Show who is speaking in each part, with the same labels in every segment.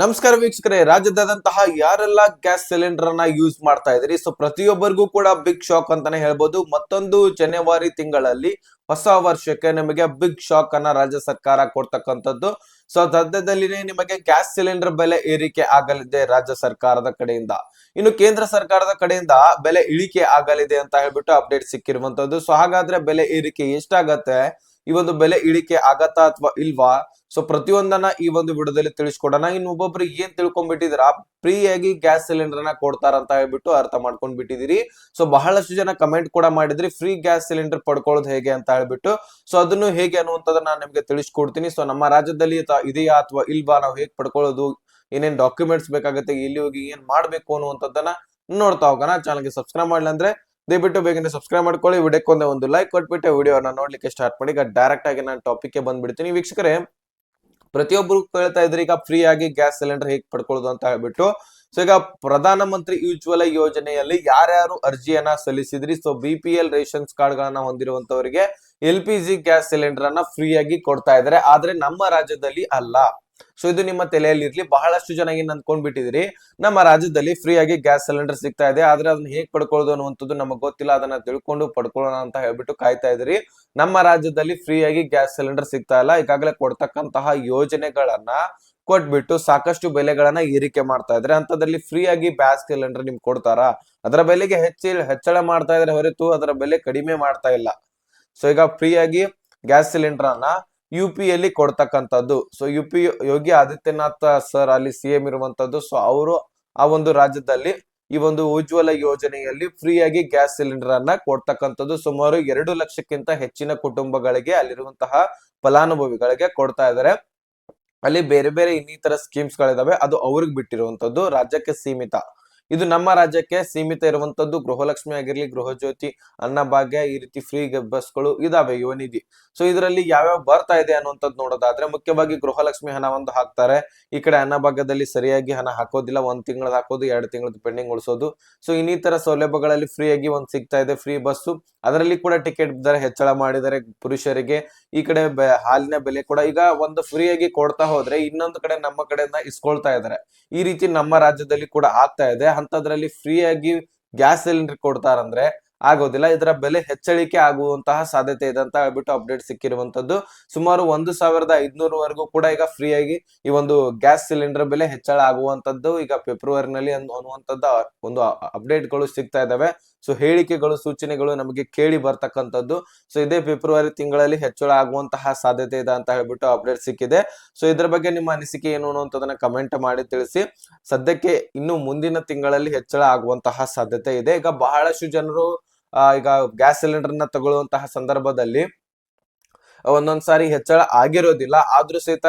Speaker 1: ನಮಸ್ಕಾರ ವೀಕ್ಷಕರೇ, ರಾಜ್ಯದಾದಂತಹ ಯಾರೆಲ್ಲ ಗ್ಯಾಸ್ ಸಿಲಿಂಡರ್ ಅನ್ನ ಯೂಸ್ ಮಾಡ್ತಾ ಇದ್ರಿ ಸೊ ಪ್ರತಿಯೊಬ್ಬರಿಗೂ ಕೂಡ ಬಿಗ್ ಶಾಕ್ ಅಂತಾನೆ ಹೇಳ್ಬೋದು. ಮತ್ತೊಂದು ಜನವರಿ ತಿಂಗಳಲ್ಲಿ ಹೊಸ ವರ್ಷಕ್ಕೆ ನಿಮಗೆ ಬಿಗ್ ಶಾಕ್ ಅನ್ನ ರಾಜ್ಯ ಸರ್ಕಾರ ಕೊಡ್ತಕ್ಕಂಥದ್ದು. ಸೊ ಸದ್ಯದಲ್ಲಿನೇ ನಿಮಗೆ ಗ್ಯಾಸ್ ಸಿಲಿಂಡರ್ ಬೆಲೆ ಏರಿಕೆ ಆಗಲಿದೆ ರಾಜ್ಯ ಸರ್ಕಾರದ ಕಡೆಯಿಂದ. ಇನ್ನು ಕೇಂದ್ರ ಸರ್ಕಾರದ ಕಡೆಯಿಂದ ಬೆಲೆ ಇಳಿಕೆ ಆಗಲಿದೆ ಅಂತ ಹೇಳ್ಬಿಟ್ಟು ಅಪ್ಡೇಟ್ ಸಿಕ್ಕಿರುವಂತದ್ದು ಸೊ ಹಾಗಾದ್ರೆ ಬೆಲೆ ಏರಿಕೆ ಎಷ್ಟಾಗತ್ತೆ? ಈ ಒಂದು ಬೆಲೆ ಇಳಿಕೆ ಆಗತ್ತಾ ಅಥವಾ ಇಲ್ವಾ? ಸೊ ಪ್ರತಿಯೊಂದನ್ನ ಈ ಒಂದು ವಿಡಿಯೋದಲ್ಲಿ ತಿಳಿಸ್ಕೊಡೋಣ. ಇನ್ನು ಒಬ್ಬೊಬ್ರಿಗೆ ಏನ್ ತಿಳ್ಕೊಂಡ್ಬಿಟ್ಟಿದ್ರ? ಫ್ರೀ ಆಗಿ ಗ್ಯಾಸ್ ಸಿಲಿಂಡರ್ನ ಕೊಡ್ತಾರ ಅಂತ ಹೇಳ್ಬಿಟ್ಟು ಅರ್ಥ ಮಾಡ್ಕೊಂಡ್ ಬಿಟ್ಟಿದಿರಿ. ಸೊ ಬಹಳಷ್ಟು ಜನ ಕಮೆಂಟ್ ಕೂಡ ಮಾಡಿದ್ರಿ ಫ್ರೀ ಗ್ಯಾಸ್ ಸಿಲಿಂಡರ್ ಪಡ್ಕೊಳ್ಳೋದು ಹೇಗೆ? ಅಂತ ಹೇಳ್ಬಿಟ್ಟು. ಸೊ ಅದನ್ನು ಹೇಗೆ ಅನ್ನುವಂಥದ್ದು ನಾನು ನಿಮ್ಗೆ ತಿಳಿಸ್ಕೊಡ್ತೀನಿ. ಸೊ ನಮ್ಮ ರಾಜ್ಯದಲ್ಲಿ ಇದೆಯಾ ಅಥವಾ ಇಲ್ವಾ? ನಾವು ಹೇಗೆ ಪಡ್ಕೊಳ್ಳೋದು ಏನೇನ್ ಡಾಕ್ಯುಮೆಂಟ್ಸ್ ಬೇಕಾಗುತ್ತೆ? ಇಲ್ಲಿ ಹೋಗಿ ಏನ್ ಮಾಡ್ಬೇಕು ಅನ್ನುವಂಥದ್ದನ್ನ ನೋಡ್ತಾ ಹೋಗೋಣ. ಚಾನಲ್ಗೆ ಸಬ್ಸ್ಕ್ರೈಬ್ ಮಾಡ್ಲಂದ್ರೆ ದಯವಿಟ್ಟು ಬೇಗನೆ ಸಬ್ಸ್ಕ್ರೈಬ್ ಮಾಡ್ಕೊಳ್ಳಿ. ವಿಡಿಯೋಕ್ಕೊಂದೆ ಒಂದು ಲೈಕ್ ಕೊಟ್ಬಿಟ್ಟು ವಿಡಿಯೋನ ನೋಡ್ಲಿಕ್ಕೆ ಸ್ಟಾರ್ಟ್ ಮಾಡಿ. ಈಗ ಡೈರೆಕ್ಟ್ ಆಗಿ ನಾನು ಟಾಪಿಕ್ ಬಂದ್ಬಿಡ್ತೀನಿ. ವೀಕ್ಷಕರೇ ಪ್ರತಿಯೊಬ್ಬರು ಕೇಳ್ತಾ ಇದ್ರೆ ಈಗ ಫ್ರೀ ಆಗಿ ಗ್ಯಾಸ್ ಸಿಲಿಂಡರ್ ಹೇಗೆ ಪಡ್ಕೊಳ್ಳೋದು ಅಂತ ಹೇಳ್ಬಿಟ್ಟು, ಸೊ ಈಗ ಪ್ರಧಾನ ಮಂತ್ರಿ ಉಜ್ವಲ ಯೋಜನೆಯಲ್ಲಿ ಯಾರ್ಯಾರು ಅರ್ಜಿಯನ್ನ ಸಲ್ಲಿಸಿದ್ರಿ? So B P L rations card ಗಳನ್ನ ಹೊಂದಿರುವಂತವರಿಗೆ L P G gas cylinder ಅನ್ನ ಫ್ರೀ ಆಗಿ ಕೊಡ್ತಾ ಇದ್ದಾರೆ. ಆದ್ರೆ ನಮ್ಮ ರಾಜ್ಯದಲ್ಲಿ ಅಲ್ಲ. ಸೊ ಇದು ನಿಮ್ಮ ತಲೆಯಲ್ಲಿ ಇರ್ಲಿ. ಬಹಳಷ್ಟು ಜನ ಏನ್ ನಮ್ಮ ರಾಜ್ಯದಲ್ಲಿ ಫ್ರೀ ಆಗಿ ಗ್ಯಾಸ್ ಸಿಲಿಂಡರ್ ಸಿಗ್ತಾ ಇದೆ. ಆದ್ರೆ ಅದನ್ನ ಹೇಗ್ ಪಡ್ಕೊಳ್ಳೋದು ಅನ್ನುವಂಥದ್ದು ನಮಗೆ ಗೊತ್ತಿಲ್ಲ. ಅದನ್ನ ತಿಳ್ಕೊಂಡು ಪಡ್ಕೊಳ್ಳೋಣ ಅಂತ ಹೇಳ್ಬಿಟ್ಟು ಕಾಯ್ತಾ ಇದ್ರಿ ನಮ್ಮ ರಾಜ್ಯದಲ್ಲಿ ಫ್ರೀ ಆಗಿ ಗ್ಯಾಸ್ ಸಿಲಿಂಡರ್ ಸಿಗ್ತಾ ಇಲ್ಲ. ಈಗಾಗಲೇ ಕೊಡ್ತಕ್ಕಂತಹ ಯೋಜನೆಗಳನ್ನ ಕೊಟ್ಬಿಟ್ಟು ಸಾಕಷ್ಟು ಬೆಲೆಗಳನ್ನ ಏರಿಕೆ ಮಾಡ್ತಾ ಇದ್ರೆ. ಅಂತದಲ್ಲಿ ಫ್ರೀ ಆಗಿ ಗ್ಯಾಸ್ ಸಿಲಿಂಡರ್ ನಿಮ್ಗೆ ಕೊಡ್ತಾರಾ? ಅದರ ಬೆಲೆಗೆ ಹೆಚ್ಚಿ ಹೆಚ್ಚಳ ಮಾಡ್ತಾ ಇದ್ರೆ ಹೊರತು ಅದರ ಬೆಲೆ ಕಡಿಮೆ ಮಾಡ್ತಾ ಇಲ್ಲ. ಸೊ ಈಗ ಫ್ರೀ ಆಗಿ ಗ್ಯಾಸ್ ಸಿಲಿಂಡರ್ ಅನ್ನ ಯು ಪಿ ಯಲ್ಲಿ ಕೊಡ್ತಕ್ಕಂಥದ್ದು. So U P Yogi Adityanath sir ಅಲ್ಲಿ ಸಿ ಎಂ ಇರುವಂತದ್ದು ಸೊ ಅವರು ಆ ಒಂದು ರಾಜ್ಯದಲ್ಲಿ ಈ ಒಂದು ಉಜ್ವಲ ಯೋಜನೆಯಲ್ಲಿ ಫ್ರೀ ಆಗಿ ಗ್ಯಾಸ್ ಸಿಲಿಂಡರ್ ಅನ್ನ ಕೊಡ್ತಕ್ಕಂಥದ್ದು. ಸುಮಾರು ಎರಡು ಲಕ್ಷಕ್ಕಿಂತ ಹೆಚ್ಚಿನ ಕುಟುಂಬಗಳಿಗೆ ಅಲ್ಲಿರುವಂತಹ ಫಲಾನುಭವಿಗಳಿಗೆ ಕೊಡ್ತಾ ಇದ್ದಾರೆ. ಅಲ್ಲಿ ಬೇರೆ ಬೇರೆ ಇನ್ನಿತರ ಸ್ಕೀಮ್ಸ್ ಗಳಿದಾವೆ. ಅದು ಅವ್ರಿಗೆ ಬಿಟ್ಟಿರುವಂತದ್ದು ರಾಜ್ಯಕ್ಕೆ ಸೀಮಿತ. ಇದು ನಮ್ಮ ರಾಜ್ಯಕ್ಕೆ ಸೀಮಿತ ಇರುವಂತದ್ದು. ಗೃಹಲಕ್ಷ್ಮಿ ಆಗಿರ್ಲಿ ಗೃಹ ಜ್ಯೋತಿ ಅನ್ನಭಾಗ್ಯ, ಈ ರೀತಿ ಫ್ರೀ ಬಸ್ಗಳು ಇದಾವೆ ಯುವನಿಧಿ ಸೊ ಇದರಲ್ಲಿ ಯಾವ್ಯಾವ ಬರ್ತಾ ಇದೆ ಅನ್ನುವಂಥದ್ದು ನೋಡೋದಾದ್ರೆ, ಮುಖ್ಯವಾಗಿ ಗೃಹಲಕ್ಷ್ಮಿ ಹಣ ಒಂದು ಹಾಕ್ತಾರೆ. ಈ ಕಡೆ ಅನ್ನಭಾಗ್ಯದಲ್ಲಿ ಸರಿಯಾಗಿ ಹಣ ಹಾಕೋದಿಲ್ಲ. ಒಂದ್ ತಿಂಗಳದ ಹಾಕೋದು, ಎರಡು ತಿಂಗಳ ಪೆಂಡಿಂಗ್ ಉಳಿಸೋದು. ಸೊ ಇನ್ನಿತರ ಸೌಲಭ್ಯಗಳಲ್ಲಿ ಫ್ರೀ ಆಗಿ ಒಂದು ಸಿಗ್ತಾ ಇದೆ ಫ್ರೀ ಬಸ್ಸು ಅದರಲ್ಲಿ ಕೂಡ ಟಿಕೆಟ್ ದರ ಹೆಚ್ಚಳ ಮಾಡಿದರೆ ಪುರುಷರಿಗೆ. ಈ ಕಡೆ ಹಾಲಿನ ಬೆಲೆ ಕೂಡ ಈಗ ಒಂದು ಫ್ರೀ ಆಗಿ ಕೊಡ್ತಾ ಹೋದ್ರೆ ಇನ್ನೊಂದು ಕಡೆ ನಮ್ಮ ಕಡೆಯಿಂದ ಇಸ್ಕೊಳ್ತಾ ಇದ್ದಾರೆ. ಈ ರೀತಿ ನಮ್ಮ ರಾಜ್ಯದಲ್ಲಿ ಕೂಡ ಆಗ್ತಾ ಇದೆ. ಅಂತದ್ರಲ್ಲಿ ಆಗಿ ಗ್ಯಾಸ್ ಸಿಲಿಂಡರ್ ಕೊಡ್ತಾರಂದ್ರೆ ಆಗೋದಿಲ್ಲ. ಇದರ ಬೆಲೆ ಹೆಚ್ಚಳಿಕೆ ಆಗುವಂತಹ ಸಾಧ್ಯತೆ ಇದೆ ಅಂತ ಹೇಳ್ಬಿಟ್ಟು ಅಪ್ಡೇಟ್ ಸಿಕ್ಕಿರುವಂತದ್ದು ಸುಮಾರು ಒಂದು ಸಾವಿರದ ಐದ್ನೂರವರೆಗೂ ಕೂಡ ಈಗ ಫ್ರೀ ಆಗಿ ಈ ಒಂದು ಗ್ಯಾಸ್ ಸಿಲಿಂಡರ್ ಬೆಲೆ ಹೆಚ್ಚಳ ಆಗುವಂತದ್ದು ಈಗ ಫೆಬ್ರವರಿನಲ್ಲಿ ಅನ್- ಅನ್ನುವಂಥದ್ದು ಒಂದು ಅಪ್ಡೇಟ್ಗಳು ಸಿಗ್ತಾ ಇದಾವೆ. ಸೊ ಹೇಳಿಕೆಗಳು, ಸೂಚನೆಗಳು ನಮಗೆ ಕೇಳಿ ಬರ್ತಕ್ಕಂಥದ್ದು. ಸೊ ಇದೇ ಫೆಬ್ರವರಿ ತಿಂಗಳಲ್ಲಿ ಹೆಚ್ಚಳ ಆಗುವಂತಹ ಸಾಧ್ಯತೆ ಇದೆ ಅಂತ ಹೇಳ್ಬಿಟ್ಟು ಅಪ್ಡೇಟ್ ಸಿಕ್ಕಿದೆ. ಸೊ ಇದ್ರ ಬಗ್ಗೆ ನಿಮ್ಮ ಅನಿಸಿಕೆ ಏನು ಅನ್ನುವಂಥದ್ದನ್ನ ಕಮೆಂಟ್ ಮಾಡಿ ತಿಳಿಸಿ. ಸದ್ಯಕ್ಕೆ ಇನ್ನು ಮುಂದಿನ ತಿಂಗಳಲ್ಲಿ ಹೆಚ್ಚಳ ಆಗುವಂತಹ ಸಾಧ್ಯತೆ ಇದೆ. ಈಗ ಬಹಳಷ್ಟು ಜನರು ಈಗ ಗ್ಯಾಸ್ ಸಿಲಿಂಡರ್ನ ತಗೊಳ್ಳುವಂತಹ ಸಂದರ್ಭದಲ್ಲಿ ಒಂದೊಂದ್ ಸಾರಿ ಹೆಚ್ಚಳ ಆಗಿರೋದಿಲ್ಲ. ಆದ್ರೂ ಸಹಿತ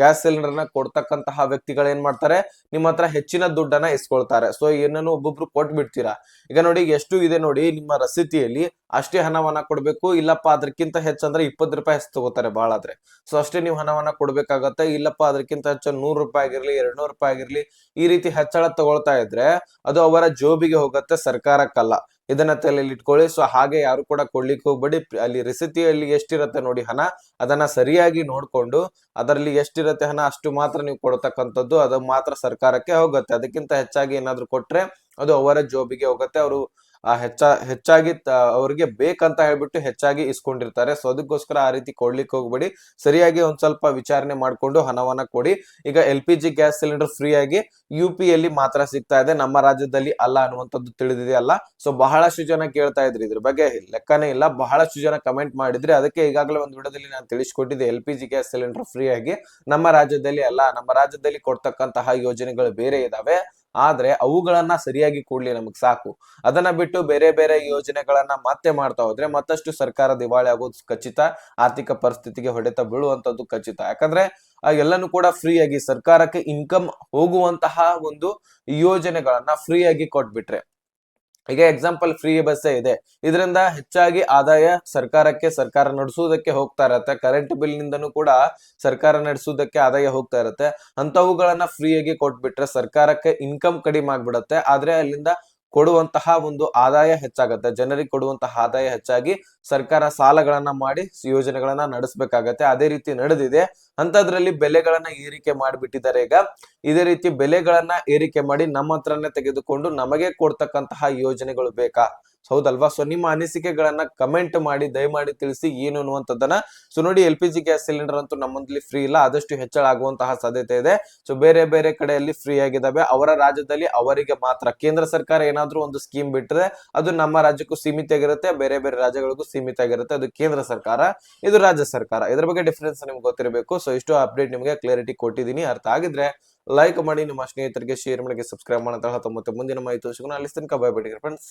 Speaker 1: ಗ್ಯಾಸ್ ಸಿಲಿಂಡರ್ನ ಕೊಡ್ತಕ್ಕಂತಹ ವ್ಯಕ್ತಿಗಳು ಏನ್ ಮಾಡ್ತಾರೆ? ನಿಮ್ಮ ಹತ್ರ ಹೆಚ್ಚಿನ ದುಡ್ಡನ್ನ ಇಸ್ಕೊಳ್ತಾರೆ. ಸೊ ಏನನ್ನು ಒಬ್ಬೊಬ್ರು ಕೊಟ್ಬಿಡ್ತೀರಾ? ಈಗ ನೋಡಿ, ಎಷ್ಟು ಇದೆ ನೋಡಿ, ನಿಮ್ಮ ರಸೀತಿಯಲ್ಲಿ ಅಷ್ಟೇ ಹಣವನ್ನ ಕೊಡ್ಬೇಕು. ಇಲ್ಲಪ್ಪ ಅದಕ್ಕಿಂತ ಹೆಚ್ಚಂದ್ರೆ ಇಪ್ಪತ್ತು ರೂಪಾಯಿ ಹೆಚ್ಚು ತಗೋತಾರೆ ಬಹಳ ಆದ್ರೆ ಸೊ, ಅಷ್ಟೇ ನೀವು ಹಣವನ್ನ ಕೊಡ್ಬೇಕಾಗತ್ತೆ. ಇಲ್ಲಪ್ಪ ಅದಕ್ಕಿಂತ ಹೆಚ್ಚು ನೂರು ರೂಪಾಯಿ ಆಗಿರ್ಲಿ, ಎರಡ್ನೂರು ರೂಪಾಯಿ ಆಗಿರ್ಲಿ, ಈ ರೀತಿ ಹೆಚ್ಚಳ ತಗೊಳ್ತಾ ಇದ್ರೆ ಅದು ಅವರ ಜೋಬಿಗೆ ಹೋಗತ್ತೆ ಸರ್ಕಾರಕ್ಕಲ್ಲ. ಇದನ್ನ ತಲೆಯಲ್ಲಿ ಇಟ್ಕೊಳ್ಳಿ. ಸೊ ಹಾಗೆ ಯಾರು ಕೂಡ ಕೊಡ್ಲಿಕ್ಕೆ ಹೋಗ್ಬೇಡಿ. ಅಲ್ಲಿ ರೆಸಿಪಿಯಲ್ಲಿ ಎಷ್ಟಿರತ್ತೆ ನೋಡಿ ಹಣ, ಅದನ್ನ ಸರಿಯಾಗಿ ನೋಡ್ಕೊಂಡು, ಅದರಲ್ಲಿ ಎಷ್ಟಿರತ್ತೆ ಹಣ, ಅಷ್ಟು ಮಾತ್ರ ನೀವು ಕೊಡ್ತಕ್ಕಂಥದ್ದು, ಅದು ಮಾತ್ರ ಸರ್ಕಾರಕ್ಕೆ ಹೋಗುತ್ತೆ. ಅದಕ್ಕಿಂತ ಹೆಚ್ಚಾಗಿ ಏನಾದ್ರು ಕೊಟ್ರೆ, ಅದು ಅವರ ಜೋಬಿಗೆ ಹೋಗುತ್ತೆ. ಅವರು ಆ ಹೆಚ್ಚ, ಹೆಚ್ಚಾಗಿ ಅವ್ರಿಗೆ ಬೇಕಂತ ಹೇಳ್ಬಿಟ್ಟು ಹೆಚ್ಚಾಗಿ ಇಸ್ಕೊಂಡಿರ್ತಾರೆ. ಸೊ, ಅದಕ್ಕೋಸ್ಕರ ಆ ರೀತಿ ಕೊಡ್ಲಿಕ್ಕೆ ಹೋಗ್ಬೇಡಿ. ಸರಿಯಾಗಿ ಒಂದ್ ಸ್ವಲ್ಪ ವಿಚಾರಣೆ ಮಾಡ್ಕೊಂಡು ಹಣವನ್ನ ಕೊಡಿ. ಈಗ L P G gas cylinder free ಆಗಿ ಯು ಪಿ ಯಲ್ಲಿ ಮಾತ್ರ ಸಿಗ್ತಾ ಇದೆ. ನಮ್ಮ ರಾಜ್ಯದಲ್ಲಿ ಅಲ್ಲ ಅನ್ನುವಂಥದ್ದು ತಿಳಿದಿದೆಯಲ್ಲ. ಸೊ, ಬಹಳಷ್ಟು ಜನ ಕೇಳ್ತಾ ಇದ್ರಿ ಇದ್ರ ಬಗ್ಗೆ. ಲೆಕ್ಕನೇ ಇಲ್ಲ. ಬಹಳಷ್ಟು ಜನ ಕಮೆಂಟ್ ಮಾಡಿದ್ರಿ ಅದಕ್ಕೆ ಈಗಾಗಲೇ ಒಂದು ವಿಡಿಯೋದಲ್ಲಿ ನಾನು ತಿಳಿಸ್ಕೊಟ್ಟಿದ್ದೆ L P G gas cylinder free ಆಗಿ ನಮ್ಮ ರಾಜ್ಯದಲ್ಲಿ ಅಲ್ಲ. ನಮ್ಮ ರಾಜ್ಯದಲ್ಲಿ ಕೊಡ್ತಕ್ಕಂತಹ ಯೋಜನೆಗಳು ಬೇರೆ ಇದಾವೆ. ಆದ್ರೆ ಅವುಗಳನ್ನ ಸರಿಯಾಗಿ ಕೊಡ್ಲಿ ನಮಗ್ ಸಾಕು. ಅದನ್ನ ಬಿಟ್ಟು ಬೇರೆ ಬೇರೆ ಯೋಜನೆಗಳನ್ನ ಮತ್ತೆ ಮಾಡ್ತಾ ಹೋದ್ರೆ ಮತ್ತಷ್ಟು ಸರ್ಕಾರ ದಿವಾಳಿ ಆಗೋದು ಖಚಿತ, ಆರ್ಥಿಕ ಪರಿಸ್ಥಿತಿಗೆ ಹೊಡೆತ ಬೀಳುವಂತದ್ದು ಖಚಿತ. ಯಾಕಂದ್ರೆ ಎಲ್ಲಾನು ಕೂಡ ಫ್ರೀ ಆಗಿ ಸರ್ಕಾರಕ್ಕೆ ಇನ್ಕಮ್ ಹೋಗುವಂತಹ ಒಂದು ಯೋಜನೆಗಳನ್ನ ಫ್ರೀ ಆಗಿ ಕೊಟ್ಬಿಟ್ರೆ. ಈಗ ಎಕ್ಸಾಂಪಲ್ ಫ್ರೀ ಬಸ್ಸೇ ಇದೆ. ಇದರಿಂದ ಹೆಚ್ಚಾಗಿ ಆದಾಯ ಸರ್ಕಾರಕ್ಕೆ, ಸರ್ಕಾರ ನಡೆಸುವುದಕ್ಕೆ ಹೋಗ್ತಾ ಇರತ್ತೆ. ಕರೆಂಟ್ ಬಿಲ್ ನಿಂದನು ಕೂಡ ಸರ್ಕಾರ ನಡೆಸುವುದಕ್ಕೆ ಆದಾಯ ಹೋಗ್ತಾ ಇರತ್ತೆ. ಅಂತವುಗಳನ್ನ ಫ್ರೀಯಾಗಿ ಕೊಟ್ಬಿಟ್ರೆ ಸರ್ಕಾರಕ್ಕೆ ಇನ್ಕಮ್ ಕಡಿಮೆ ಆಗ್ಬಿಡತ್ತೆ. ಆದ್ರೆ ಅಲ್ಲಿಂದ ಕೊಡುವಂತಹ ಒಂದು ಆದಾಯ ಹೆಚ್ಚಾಗತ್ತೆ. ಜನರಿಗೆ ಕೊಡುವಂತಹ ಆದಾಯ ಹೆಚ್ಚಾಗಿ ಸರ್ಕಾರ ಸಾಲಗಳನ್ನ ಮಾಡಿ ಯೋಜನೆಗಳನ್ನ ನಡೆಸಬೇಕಾಗತ್ತೆ. ಅದೇ ರೀತಿ ನಡೆದಿದೆ. ಅಂತದ್ರಲ್ಲಿ ಬೆಲೆಗಳನ್ನ ಏರಿಕೆ ಮಾಡಿಬಿಟ್ಟಿದ್ದಾರೆ ಈಗ. ಇದೇ ರೀತಿ ಬೆಲೆಗಳನ್ನ ಏರಿಕೆ ಮಾಡಿ ನಮ್ಮ ಹತ್ರನೇ ತೆಗೆದುಕೊಂಡು ನಮಗೆ ಕೊಡ್ತಕ್ಕಂತಹ ಯೋಜನೆಗಳು ಬೇಕಾ? ಹೌದಲ್ವಾ? ಸೊ ನಿಮ್ಮ ಅನಿಸಿಕೆಗಳನ್ನ ಕಮೆಂಟ್ ಮಾಡಿ, ದಯಮಾಡಿ ತಿಳಿಸಿ ಏನು ಅನ್ನುವಂಥದ್ದನ್ನ. ಸೊ ನೋಡಿ L P G gas cylinder ಅಂತೂ ನಮ್ಮಲ್ಲಿ ಫ್ರೀ ಇಲ್ಲ. ಆದಷ್ಟು ಹೆಚ್ಚಳ ಆಗುವಂತಹ ಸಾಧ್ಯತೆ ಇದೆ. ಸೊ ಬೇರೆ ಬೇರೆ ಕಡೆಯಲ್ಲಿ ಫ್ರೀ ಆಗಿದಾವೆ ಅವರ ರಾಜ್ಯದಲ್ಲಿ ಅವರಿಗೆ ಮಾತ್ರ. ಕೇಂದ್ರ ಸರ್ಕಾರ ಏನಾದರೂ ಒಂದು ಸ್ಕೀಮ್ ಬಿಟ್ಟರೆ ಅದು ನಮ್ಮ ರಾಜ್ಯಕ್ಕೂ ಸೀಮಿತ ಆಗಿರುತ್ತೆ ಬೇರೆ ಬೇರೆ ರಾಜ್ಯಗಳಿಗೂ ಸೀಮಿತ ಆಗಿರುತ್ತೆ ಅದು ಕೇಂದ್ರ ಸರ್ಕಾರ, ಇದು ರಾಜ್ಯ ಸರ್ಕಾರ. ಇದ್ರ ಬಗ್ಗೆ ಡಿಫ್ರೆನ್ಸ್ ನಿಮ್ಗೆ ಗೊತ್ತಿರಬೇಕು. ಸೊ ಇಷ್ಟು ಅಪ್ಡೇಟ್ ನಿಮಗೆ ಕ್ಲಾರಿಟಿ ಕೊಟ್ಟಿದ್ದೀನಿ. ಅರ್ಥ ಆಗಿದ್ರೆ ಲೈಕ್ ಮಾಡಿ. ನಿಮ್ಮ ಸ್ನೇಹಿತರಿಗೆ ಶೇರ್ ಮಾಡಿ ಸಬ್ಸ್ಕ್ರೈಬ್ ಮಾಡಂತ ಮತ್ತೆ ಮುಂದಿನ ಮಾಹಿತಿ ಸಿಗೋಣ ಅಲ್ಲಿ ತನಕ ಬಾಯ್ ಫ್ರೆಂಡ್ಸ್